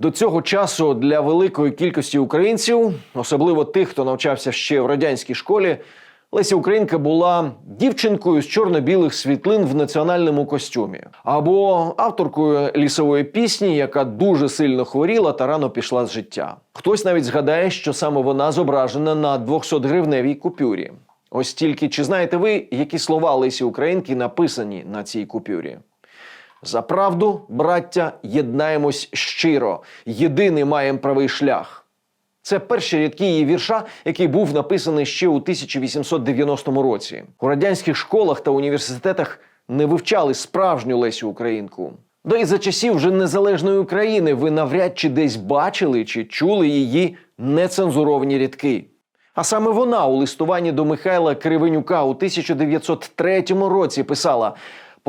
До цього часу для великої кількості українців, особливо тих, хто навчався ще в радянській школі, Леся Українка була дівчинкою з чорно-білих світлин в національному костюмі, або авторкою лісової пісні, яка дуже сильно хворіла та рано пішла з життя. Хтось навіть згадає, що саме вона зображена на 200-гривневій купюрі. Ось тільки чи знаєте ви, які слова Лесі Українки написані на цій купюрі? За правду, браття, єднаємось щиро. Єдиний маєм правий шлях. Це перші рядки її вірша, який був написаний ще у 1890 році. У радянських школах та університетах не вивчали справжню Лесю Українку. Да і за часів вже незалежної України ви навряд чи десь бачили чи чули її нецензуровані рядки. А саме вона у листуванні до Михайла Кривенюка у 1903 році писала: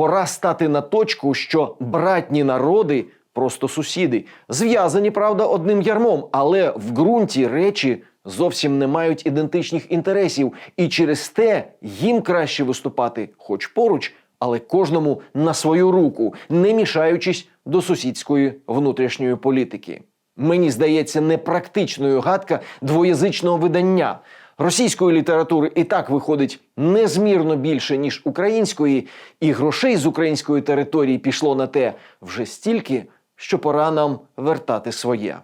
пора стати на точку, що братні народи просто сусіди, зв'язані, правда, одним ярмом, але в ґрунті речі зовсім не мають ідентичних інтересів, і через те їм краще виступати, хоч поруч, але кожному на свою руку, не мішаючись до сусідської внутрішньої політики. Мені здається непрактичною гадка двоязичного видання. Російської літератури і так виходить незмірно більше, ніж української, і грошей з української території пішло на те вже стільки, що пора нам вертати своє.